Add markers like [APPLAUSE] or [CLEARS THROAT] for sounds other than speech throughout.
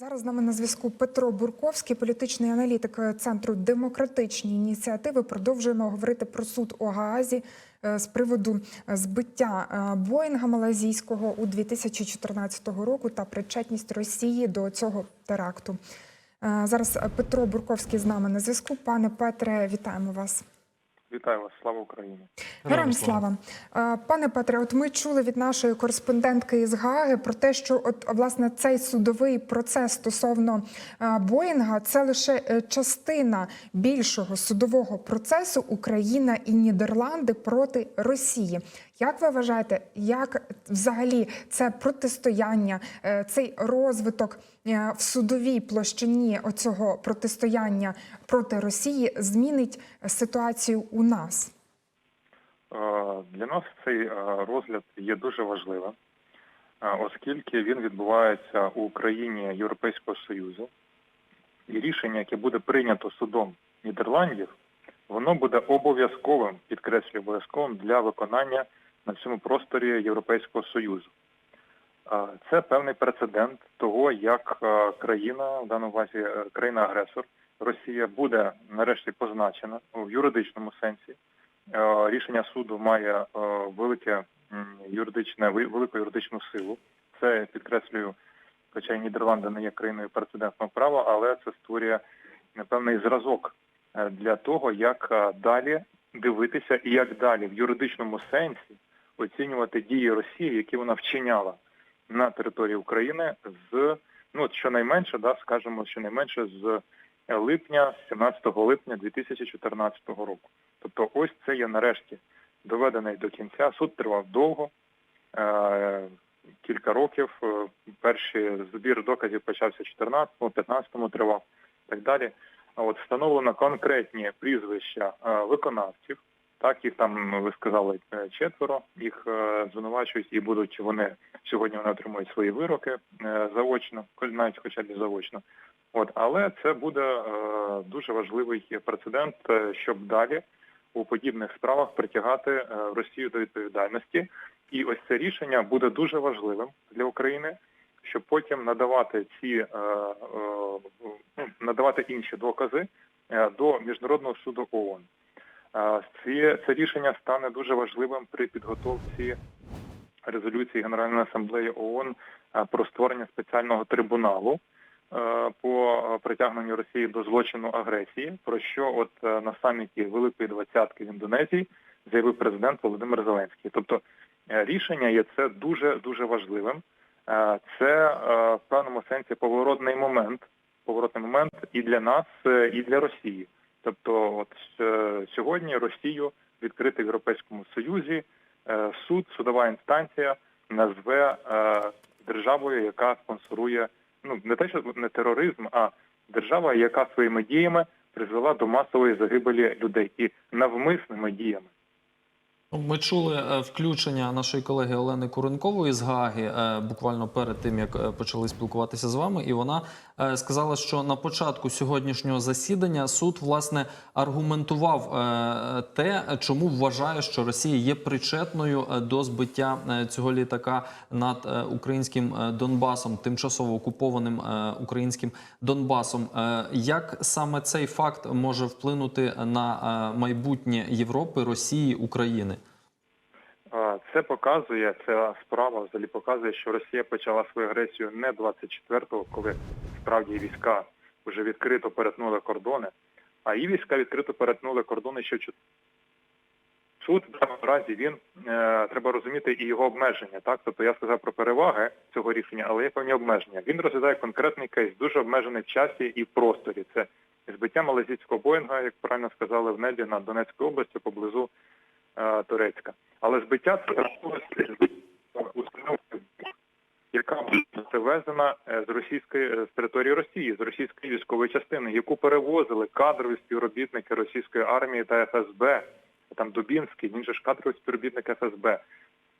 Зараз з нами на зв'язку Петро Бурковський, політичний аналітик е, центру демократичні ініціативи. Продовжуємо говорити про суд у Гаазі е, з приводу е, збиття Боїнга малазійського у 2014 року та причетність Росії до цього теракту. Зараз Петро Бурковський з нами на зв'язку. Пане Петре, вітаємо вас. Вітаю вас, слава Україні. Героям слава. Е, Пане Петре, от ми чули від нашої кореспондентки із Гаги про те, що от власне цей судовий процес стосовно е, Боїнга це лише е, частина більшого судового процесу Україна і Нідерланди проти Росії. Як ви вважаєте, як взагалі це протистояння, е, цей розвиток е, в судовій площині оцього протистояння проти Росії змінить ситуацію у нас? Е, Для нас цей розгляд є дуже важливим, оскільки він відбувається у країні Європейського Союзу, і рішення, яке буде прийнято судом Нідерландів, воно буде обов'язковим, підкреслюю, обов'язковим для виконання на всьому просторі Європейського Союзу. Це певний прецедент того, як країна, в даному разі е, країна-агресор, Росія буде нарешті позначена в юридичному сенсі. Рішення суду має велике юридичне велику юридичну силу. Це підкреслюю, хоча і Нідерланди не є країною прецедентного права, але це створює певний зразок е, для того, як далі дивитися і як далі в юридичному сенсі оцінювати дії Росії, які вона вчиняла на території України з ну от щонайменше, да, скажімо, щонайменше з липня, 17 липня 2014 року. Тобто, ось це є нарешті доведений до кінця. Суд тривав довго, е, кілька років. Е, Перший збір доказів почався 14-му, 15-му тривав і так далі. А от встановлено конкретні прізвища е, виконавців. Так, їх там ви сказали е, четверо. Їх е, звинувачують і будуть вони сьогодні. Вони отримують свої вироки е, заочно, навіть хоча б заочно. От, але це буде дуже важливий прецедент, щоб далі у подібних справах притягати Росію до відповідальності. І ось це рішення буде дуже важливим для України, щоб потім надавати ці ну, надавати інші докази до міжнародного суду ООН. Це, це рішення стане дуже важливим при підготовці резолюції Генеральної асамблеї ООН про створення спеціального трибуналу по притягненню Росії до злочину агресії, про що от е, на саміті Великої двадцятки в Індонезії заявив президент Володимир Зеленський. Тобто е, рішення є це дуже дуже важливим. Е, Це в певному сенсі поворотний момент, поворотний момент і для нас, і для Росії. Тобто, от е, сьогодні Росію відкрити в Європейському Союзі е, суд, судова інстанція назве е, державою, яка спонсорує ну не те, що не тероризм, а держава, яка своїми діями призвела до масової загибелі людей і навмисними діями. Ми чули е, включення нашої колеги Олени Куренкової з Гаги е, буквально перед тим, як е, почали спілкуватися з вами, і вона сказала, що на початку сьогоднішнього засідання суд власне аргументував те, чому вважає, що Росія є причетною до збиття цього літака над українським Донбасом, тимчасово окупованим українським Донбасом. Як саме цей факт може вплинути на майбутнє Європи, Росії, України? Це показує, ця справа взагалі показує, що Росія почала свою агресію не 24-го, коли справді війська вже відкрито перетнули кордони, а її війська відкрито перетнули кордони ще в Суд в даному разі він е, треба розуміти і його обмеження. Так, тобто я сказав про переваги цього рішення, але є певні обмеження. Він розглядає конкретний кейс, дуже обмежений в часі і в просторі. Це збиття малазійського Боїнга, як правильно сказали, в небі над Донецькою областю поблизу Турецька. Але збиття це установки, яка привезена е, з російської е, з території Росії, з російської військової частини, яку перевозили кадрові співробітники російської армії та ФСБ. Там Дубінський, він же ж кадровий співробітник ФСБ.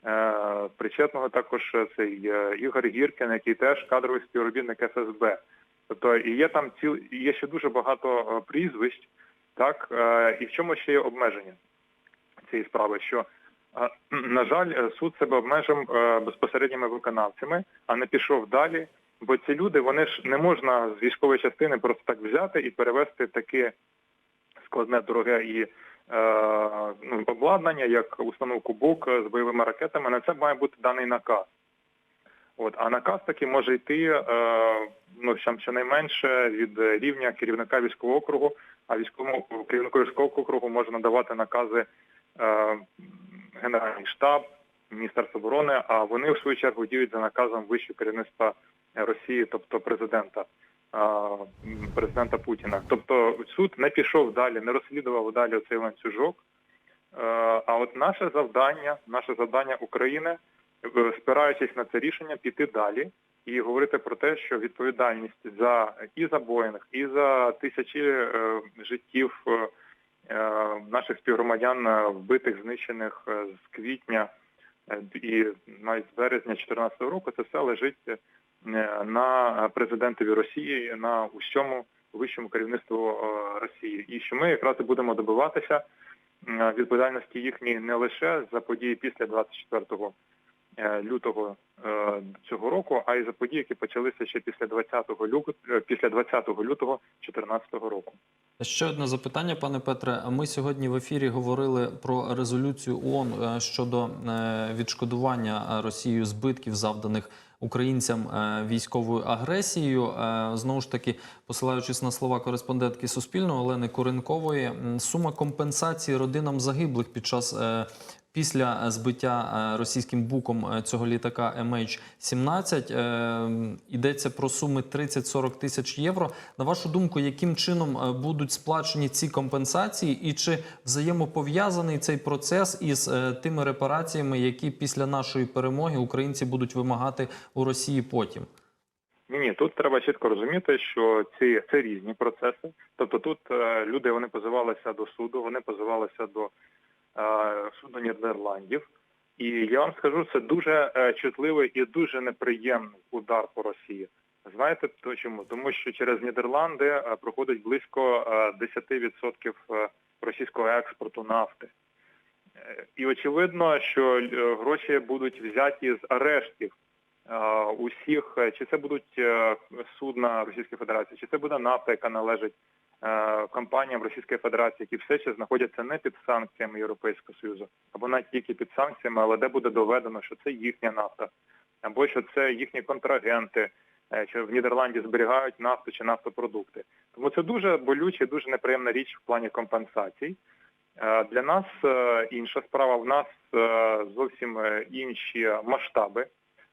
Е, причетного також е, цей е, Ігор Гіркін, який теж кадровий співробітник ФСБ. Тобто і є там ціл, є ще дуже багато е, прізвищ, так е, і в чому ще є обмеження цієї справи, що е, [CLEARS THROAT] на жаль, е, суд себе обмежив е, безпосередніми виконавцями, а не пішов далі Бо ці люди, вони ж не можна з військової частини просто так взяти і перевести таке складне, дороге і ну, обладнання, як установку БУК з бойовими ракетами. На це має бути даний наказ. От, а наказ таки може йти е, ну, щонайменше від рівня керівника військового округу, а військовому керівнику військового округу може надавати накази Генеральний штаб, Міністерство оборони, а вони в свою чергу діють за наказом вищого керівництва Росії, тобто президента. е, Президента Путіна. Тобто суд не пішов далі, не розслідував далі цей ланцюжок. Е, А от наше завдання, наше завдання України, е, спираючись на це рішення, піти далі і говорити про те, що відповідальність за і за Боїнг, і за тисячі е, життів е, е, наших співгромадян е, вбитих, знищених е, з квітня е, і навіть з березня 2014 року, це все лежить е, на президентові Росії, на усьому вищому керівництву е, Росії, і що ми якраз і будемо добиватися е, відповідальності їхньої не лише за події після 24 е, лютого е, цього року, а й за події, які почалися ще після 20 лютого, після 20 лютого 2014 року. Ще одне запитання, пане Петре. Ми сьогодні в ефірі говорили про резолюцію ООН е, щодо е, відшкодування е, Росією збитків, завданих українцям е, військовою агресією. Е, Знову ж таки, посилаючись на слова кореспондентки Суспільного Олени Коренкової, сума компенсації родинам загиблих під час. Після е, збиття е, російським буком е, цього літака MH17 е, йдеться про суми 30-40 тисяч євро. На вашу думку, яким чином будуть сплачені ці компенсації, і чи взаємопов'язаний цей процес із тими репараціями, які після нашої перемоги українці будуть вимагати у Росії потім? Ні, тут треба чітко розуміти, що ці це різні процеси. Тобто тут люди вони позивалися до суду, вони позивалися до е, суду Нідерландів. І я вам скажу, це дуже е, чутливий і дуже неприємний удар по Росії. Знаєте чому? Тому що через Нідерланди е, проходить близько е, 10% е, російського експорту нафти. І очевидно, що гроші будуть взяті з арештів усіх, чи це будуть судна Російської Федерації, чи це буде нафта, яка належить компаніям Російської Федерації, які все ще знаходяться не під санкціями Європейського Союзу, або навіть тільки під санкціями, але де буде доведено, що це їхня нафта, або що це їхні контрагенти, е, що в Нідерланді зберігають нафту чи нафтопродукти. Тому це дуже болюча, і дуже неприємна річ в плані компенсацій. Е, Для нас е, інша справа. В нас е, зовсім е, інші масштаби.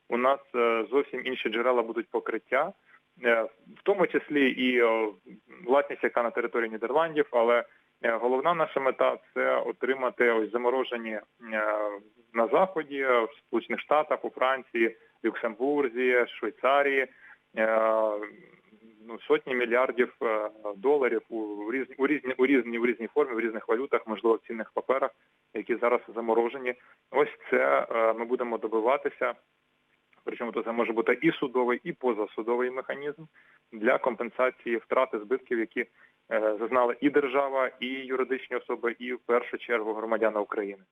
У нас е, зовсім інші джерела будуть покриття, е, в тому числі і е, власність, яка на території Нідерландів, але е, головна наша мета це отримати ось заморожені е, на заході, в Сполучених Штатах, у Франції, Люксембурзі, Швейцарії. е, Ну, сотні мільярдів е, доларів у різні у різні у різні у різній формі, в різних валютах, можливо, в цінних паперах, які зараз заморожені. Ось це е, ми будемо добиватися. Причому то це може бути і судовий, і позасудовий механізм для компенсації втрати збитків, які зазнала зазнали і держава, і юридичні особи, і в першу чергу громадяни України.